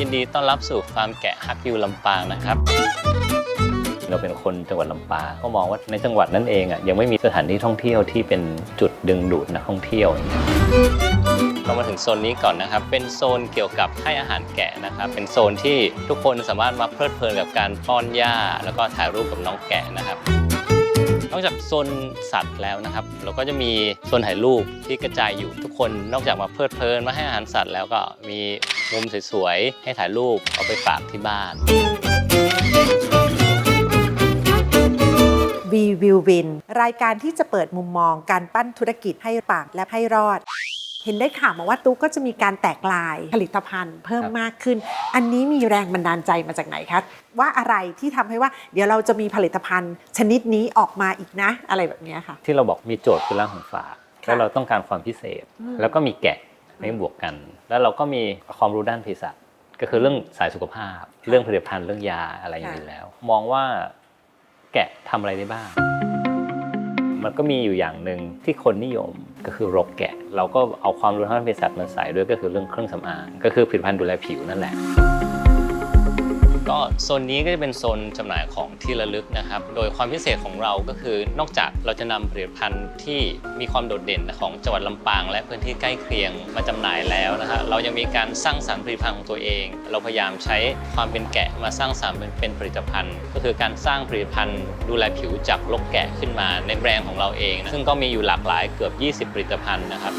ยินดีต้อนรับสู่ฟาร์มแกะฮักยูลำปางนะครับ เราเป็นคนจังหวัดลำปางก็มองว่าในจังหวัดนั้นเองอะยังไม่มีสถานที่ท่องเที่ยวที่เป็นจุดดึงดูดนักท่องเที่ยวเงี้ยเรามาถึงโซนนี้ก่อนนะครับ เป็นโซนเกี่ยวกับให้อาหารแกะนะครับ เป็นโซนที่ทุกคนสามารถมาเพลิดเพลินกับการป้อนหญ้า แล้วก็ถ่ายรูปกับน้องแกะนะครับ นอกจากโซนสัตว์แล้วนะครับ เราก็จะมีโซนถ่ายรูปที่กระจายอยู่ทุกคนนอกจากมาเพลิดเพลินมาให้อาหารสัตว์แล้วก็มีมุมสวยๆให้ถ่ายรูปเอาไปฝากที่บ้านวีวิววินรายการที่จะเปิดมุมมองการปั้นธุรกิจให้ปากและให้รอด เห็นได้ข่าวมาว่าตุ๊กก็จะมีการแตกลายผลิตภัณฑ์เพิ่มครับมากขึ้น อันนี้มีแรงบันดาลใจมาจากไหนคะว่าอะไรที่ทำให้ว่าเดี๋ยวเราจะมีผลิตภัณฑ์ ชนิดนี้ออกมาอีกนะ อะไรแบบเนี้ยค่ะ ที่เราบอกมีโจทย์คือร่างของฝากค่ะแล้วเราต้องการความพิเศษอืมแล้วก็มีแกะให้บวกกัน แล้วเราก็มีความรู้ด้านเภสัชก็คือเรื่องสายสุขภาพ เรื่องผลิตภัณฑ์เรื่องยาอะไรอย่างนี้แล้ว มองว่าแกะทำอะไรได้บ้าง มันก็มีอยู่อย่างหนึ่งที่คนนิยมก็คือรกแกะ เราก็เอาความรู้ทางด้านเภสัชมาใส่ด้วยก็คือเรื่องเครื่องสำอางก็คือผลิตภัณฑ์ดูแลผิวนั่นแหละ ก็โซนนี้ก็จะเป็นโซนจำหน่ายของที่ระลึกนะครับ โดยความพิเศษของเราก็คือนอกจากเราจะนำผลิตภัณฑ์ที่มีความโดดเด่นของจังหวัดลำปาง และพื้นที่ใกล้เคียงมาจำหน่ายแล้วนะฮะเรายังมีการสร้างสรรค์ผลิตภัณฑ์ของตัวเอง เราพยายามใช้ความเป็นแกะมาสร้างสรรค์เป็นผลิตภัณฑ์ ก็คือการสร้างผลิตภัณฑ์ดูแลผิวจากลกแกะขึ้นมาในแบรนด์ของเราเอง ซึ่งก็มีอยู่หลากหลายเกือบ 20 ผลิตภัณฑ์นะครับ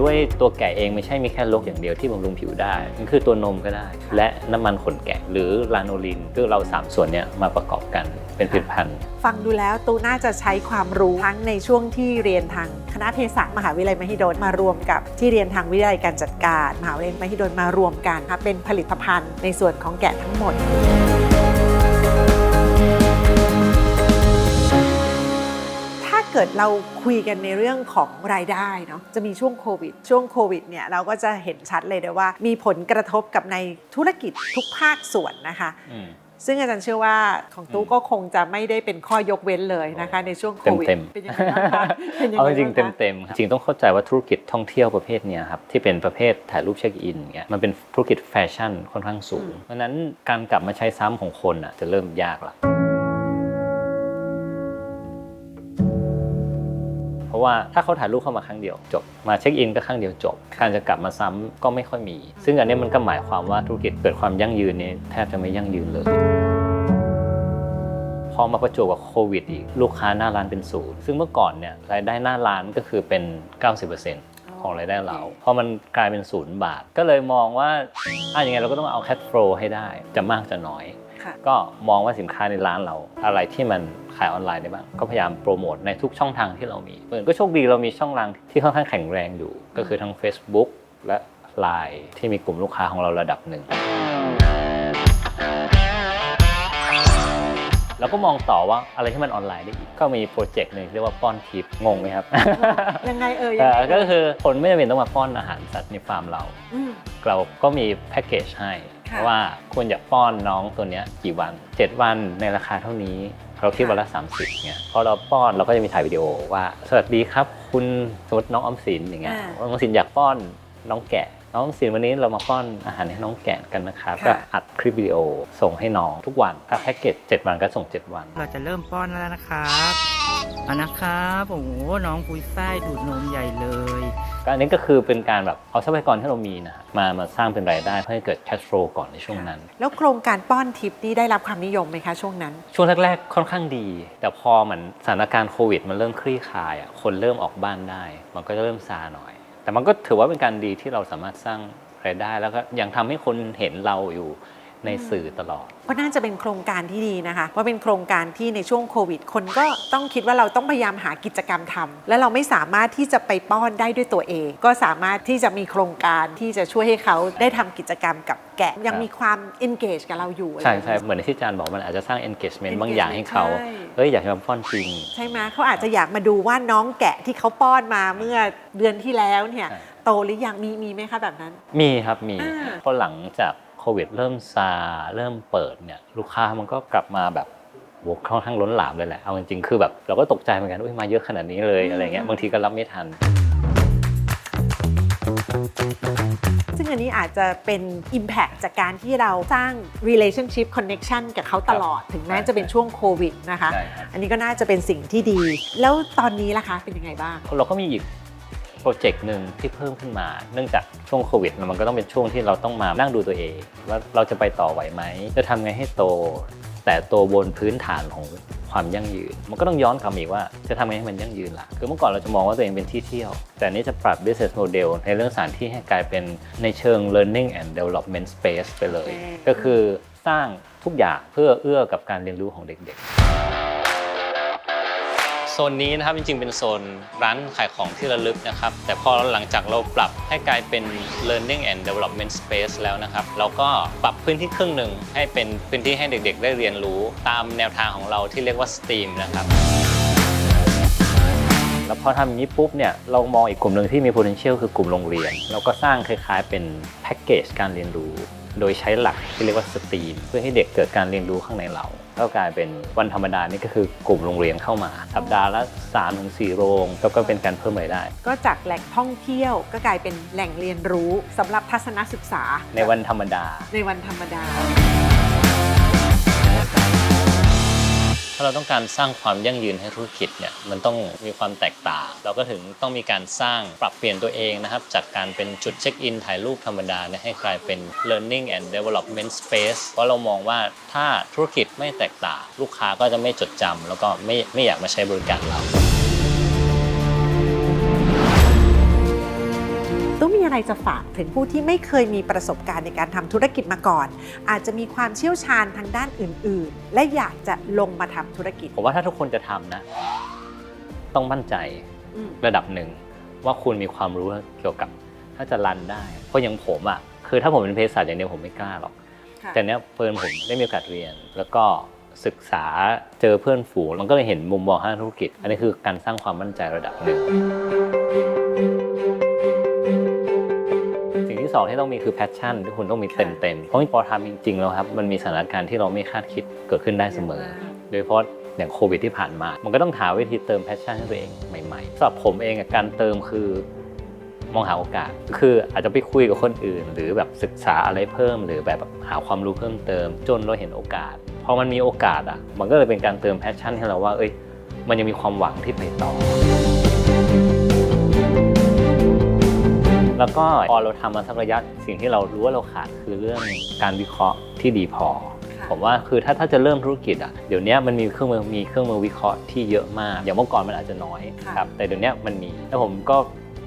ด้วยตัวแกะเองไม่ใช่มีแค่ลกอย่างเดียวที่บำรุงผิวได้มันคือตัวนมก็ได้ และน้ำมันขนแกะหรือลาโนลินคือเรา 3 ส่วนเนี้ยมาประกอบกันเป็นผลิตภัณฑ์ฟังดูแล้วตูน่าจะใช้ความรู้ทั้งในช่วงที่เรียนทางคณะเภสัชมหาวิทยาลัยมหิดลมารวมกับที่เรียนทางวิทยาลัยการจัดการ มหาวิทยาลัยมหิดลมารวมกันค่ะเป็นผลิตภัณฑ์ในส่วนของแกะทั้งหมด เกิดเราคุยกันในเรื่องของรายได้เนาะจะมีช่วงโควิด ช่วงโควิดเนี่ยเราก็จะเห็นชัดเลยนะว่า มีผลกระทบกับในธุรกิจทุกภาคส่วนนะคะอืมซึ่งอาจารย์เชื่อว่าของตู้อืมก็คงจะไม่ได้เป็นข้อยกเว้นเลยนะคะในช่วงโควิดเต็มๆเป็นยังไงบ้างคะเป็นยังเอาไงจริงบ้างคะๆเต็มๆครับจริงต้องเข้าใจว่าธุรกิจท่องเที่ยวประเภทเนี้ยครับที่เป็นประเภทถ่ายรูปเช็คอินเงี้ยมันเป็นธุรกิจแฟชั่นค่อนข้างสูง เพราะฉะนั้นการกลับมาใช้ซ้ำของคนอะจะเริ่มยากละ ราะว่าถ้าเขาถ่ายรูปเข้ามาครั้งเดียวจบ มาเช็คอินก็ครั้งเดียวจบ การจะกลับมาซ้ำก็ไม่ค่อยมี ซึ่งอันนี้มันก็หมายความว่าธุรกิจเกิดความยั่งยืนเนี่ยแทบจะไม่ยั่งยืนเลยพอมาประจวบกับโควิดอีกลูกค้าหน้าร้านเป็นศูนย์ซึ่งเมื่อก่อนเนี่ยรายได้หน้าร้านก็คือเป็น 90%ของรายได้เราพอมันกลายเป็นศูนย์บาท ก็เลยมองว่าอะยังไงเราก็ต้องเอาแค h โฟลให้ได้จะมากจะน้อยค่ะ ก็มองว่าสินค้าในร้านเราอะไรที่มันขายออนไลน์ได้บ้าง ก็พยายามโปรโมทในทุกช่องทางที่เรามีเออก็โชคดีเรามีช่องทางที่ค่อนข้างแข็งแรงอยู่ ก็คือทั้ง Facebook และ Line ที่มีกลุ่มลูกค้าของเราระดับหนึ่งเราก็มองต่อว่าอะไรที่มันออนไลน์ได้อีก ก็มีโปรเจกต์หนึ่งเรียกว่าป้อนทิปงงไหมครับ ยังไงเอ่ยเอ่ยังอไงก็เยคือคนไม่จำเป็นต้องมาป้อนอาหารสัตว์ในฟาร์มเรามเราก็มีแพ็กเกจให้ ค่ะ ว่าคุณอยากป้อนน้องตัวเนี้ยกี่วัน 7 วันในราคาเท่านี้ เราคิดวันละ 30เนี่ยพอเราป้อนเราก็จะมีถ่ายวิดีโอว่า สวัสดีครับ คุณสมมติน้องออมสินอย่างเงี้ยอ่าว่าน้องออมสินอยากป้อนน้องแกะ น้องออมสินวันนี้เรามาป้อนอาหารให้น้องแกะกันนะครับค่ะ ก็อัดคลิปวิดีโอส่งให้น้องทุกวันถ้าแพ็กเกจ7วันก็ส่ง 7 วัน เราจะเริ่มป้อนแล้วนะครับเอานะครับโอ้โหน้องปุยไส้ดูดนมใหญ่เลย ก็อันนี้ก็คือเป็นการแบบเอาทรัพยากรที่เรามีนะฮะมามาสร้างเป็นรายได้เพื่อให้เกิด cash flow ก่อนในช่วงนั้น แล้วโครงการป้อนทิปนี่ได้รับความนิยมไหมคะช่วงนั้น ช่วงแรกๆ ค่อนข้างดี แต่พอเหมือนสถานการณ์โควิด มันเริ่มคลี่คลายอะคนเริ่มออกบ้านได้ มันก็จะเริ่มซาหน่อย แต่มันก็ถือว่าเป็นการดีที่เราสามารถสร้างรายได้แล้วก็ยังทำให้คนเห็นเราอยู่ในสื่อตลอด ก็น่าจะเป็นโครงการที่ดีนะคะว่าเป็นโครงการที่ในช่วงโควิด คนก็ต้องคิดว่าเราต้องพยายามหากิจกรรมทำและเราไม่สามารถที่จะไปป้อนได้ด้วยตัวเอง ก็สามารถที่จะมีโครงการที่จะช่วยให้เขาได้ทำกิจกรรมกับแกะ ยังมีความ engage กับเราอยู่ ใช่อะไรอย่างใช่เงี้ยเหมือนที่อาจารย์บอกมันอาจจะสร้าง engagement engagement บางอย่างให้เขาใช่ เอ้ยอยากจะมาป้อนจริง ใช่ไหมเขาอาจจะอยากมาดูว่าน้องแกะที่เขาป้อนมาเมื่อเดือนที่แล้วเนี่ยใช่โตหรือยังมีมีไหมคะแบบนั้น มีครับมีอ่าพอหลังจากโควิด เริ่มซาเริ่มเปิดเนี่ยลูกค้ามันก็กลับมาแบบโหค่อนข้างล้นหลามเลยแหละเอาจริงๆคือแบบเราก็ตกใจเหมือนกันอุ้ยมาเยอะขนาดนี้เลยอะไรเงี้ยบางทีก็รับไม่ทัน ซึ่งอันนี้อาจจะเป็น Impact จากการที่เราสร้าง relationship connection กับเขาตลอด ถึงแม้จะเป็นช่วงโควิดนะคะ ใช่ครับ อันนี้ก็น่าจะเป็นสิ่งที่ดี แล้วตอนนี้ล่ะคะเป็นยังไงบ้าง เราก็มีอีกโปรเจกต์หนึ่งที่เพิ่มขึ้นมา เนื่องจากช่วงโควิดมันก็ต้องเป็นช่วงที่เราต้องมานั่งดูตัวเอง ว่าเราจะไปต่อไหวไหม จะทำไงให้โต แต่โตบนพื้นฐานของ ความยั่งยืน มันก็ต้องย้อนกลับมาอีกว่าจะทำไงให้มันยั่งยืนล่ะ คือเมื่อก่อนเราจะมองว่าตัวเองเป็นที่เที่ยว แต่อันนี้จะปรับ business model ในเรื่องสถานที่ให้กลายเป็นในเชิง learning and development space ไปเลยอืมก็คือสร้างทุกอย่างเพื่อเอื้อกับการเรียนรู้ของเด็กๆ โซนนี้นะครับจริงๆ เป็นโซนร้านขายของที่ระลึกนะครับ แต่พอหลังจากเราปรับให้กลายเป็น learning and development space แล้วนะครับ เราก็ปรับพื้นที่ครึ่งหนึ่งให้เป็นพื้นที่ให้เด็กๆ ได้เรียนรู้ตามแนวทางของเราที่เรียกว่า STEAM นะครับแล้วพอทำอย่างนี้ปุ๊บเนี่ยเรามองอีกกลุ่มหนึ่งที่มี potential คือกลุ่มโรงเรียน เราก็สร้างคล้ายๆ เป็นแพ็กเกจการเรียนรู้ โดยใช้หลักที่เรียกว่า STEAM เพื่อให้เด็กเกิดการเรียนรู้ข้างในเรา ก็กลายเป็นวันธรรมดานี่ก็คือกลุ่มโรงเรียนเข้ามา สัปดาห์ละ3-4โรงแล้วก็เป็นการเพิ่มรายได้ ก็จากแหล่งท่องเที่ยวก็กลายเป็นแหล่งเรียนรู้สำหรับทัศนศึกษา ในวันธรรมดา ในวันธรรมดา ถ้าเราต้องการสร้างความยั่งยืนให้ธุรกิจเนี่ยมันต้องมีความแตกต่าง เราก็ถึงต้องมีการสร้างปรับเปลี่ยนตัวเองนะครับ จากการเป็นจุดเช็คอินถ่ายรูปธรรมดาเนี่ยให้กลายเป็น learning and development space เพราะเรามองว่าถ้าธุรกิจไม่แตกต่าง ลูกค้าก็จะไม่จดจำแล้วก็ไม่ไม่อยากมาใช้บริการเรา องมีอะไรจะฝากถึงผู้ที่ไม่เคยมีประสบการณ์ในการทำธุรกิจมาก่อน อาจจะมีความเชี่ยวชาญทางด้านอื่น ๆ และอยากจะลงมาทำธุรกิจ ผมว่าถ้าทุกคนจะทำนะ ต้องมั่นใจอืมระดับหนึ่ง ว่าคุณมีความรู้เกี่ยวกับถ้าจะรันได้ เพราะอย่างผมอะคือถ้าผมเป็นเภสัชอย่างเดียวผมไม่กล้าหรอกค่ะแต่เนี้ยเพื่อนผมได้มีโอกาสเรียน แล้วก็ศึกษาเจอเพื่อนฝูงมันก็เลยเห็นมุมมองทางธุรกิจ อันนี้คือการสร้างความมั่นใจระดับหนึ่ง สิ่งที่สองที่ต้องมีคือแพชชั่นที่คุณต้องมีเต็มเต็มๆเพราะพอทำจริงๆแล้วครับมันมีสถานการณ์ที่เราไม่คาดคิดเกิดขึ้นได้เสมอ โดยเฉพาะอย่างโควิดที่ผ่านมา มันก็ต้องหาวิธีเติมแพชชั่นให้ตัวเองใหม่ๆสำหรับผมเองอะการเติมคือมองหาโอกาส คืออาจจะไปคุยกับคนอื่น หรือแบบศึกษาอะไรเพิ่ม หรือแบบหาความรู้เพิ่มเติม จนเราเห็นโอกาส พอมันมีโอกาสอะ มันก็เลยเป็นการเติมแพชชั่นให้เราว่า เอ้ย มันยังมีความหวังที่ไปต่อ แล้วก็พอเราทำมาสักระยะสิ่งที่เรารู้ว่าเราขาดคือเรื่องการวิเคราะห์ที่ดีพอค่ะผมว่าคือถ้าถ้าจะเริ่มธุรกิจอะเดี๋ยวนี้มันมีเครื่องมือมีเครื่องมือวิเคราะห์ที่เยอะมาก อย่างเมื่อก่อนมันอาจจะน้อยค่ะครับแต่เดี๋ยวนี้มันมีแล้วผมก็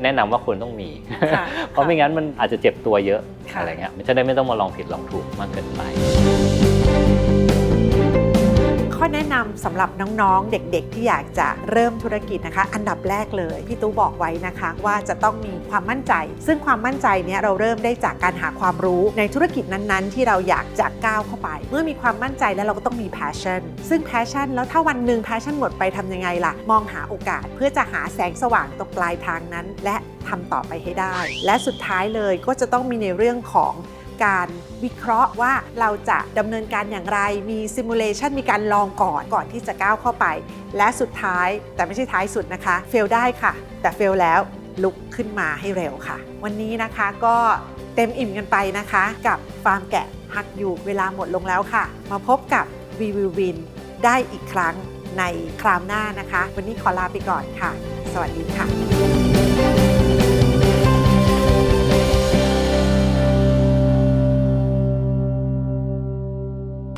แนะนำว่าควรต้องมีค่ะเพราะไม่งั้นมันอาจจะเจ็บตัวเยอะค่ะอะไรเงี้ยมันจะได้ไม่ต้องมาลองผิดลองถูกมากเกินไปข้อ แนะนำสำหรับน้องๆ เด็กๆ ที่อยากจะเริ่มธุรกิจนะคะ อันดับแรกเลยพี่ตู้บอกไว้นะคะว่าจะต้องมีความมั่นใจ ซึ่งความมั่นใจเนี้ยเราเริ่มได้จากการหาความรู้ในธุรกิจนั้นๆ ที่เราอยากจะก้าวเข้าไป เมื่อมีความมั่นใจแล้วเราก็ต้องมี passion ซึ่ง passion แล้วถ้าวันหนึ่ง passion หมดไปทำยังไงล่ะ มองหาโอกาสเพื่อจะหาแสงสว่างตรงปลายทางนั้น และทำต่อไปให้ได้ และสุดท้ายเลยก็จะต้องมีในเรื่องของ การวิเคราะห์ว่าเราจะดำเนินการอย่างไร มีซิมูเลชันมีการลองก่อนก่อนที่จะก้าวเข้าไป และสุดท้ายแต่ไม่ใช่ท้ายสุดนะคะ เฟลได้ค่ะ แต่เฟลแล้วลุกขึ้นมาให้เร็วค่ะ วันนี้นะคะก็เต็มอิ่มกันไปนะคะ กับฟาร์มแกะฮักอยู่เวลาหมดลงแล้วค่ะ มาพบกับ We Will Win ได้อีกครั้งในคราวหน้านะคะ วันนี้ขอลาไปก่อนค่ะ สวัสดีค่ะ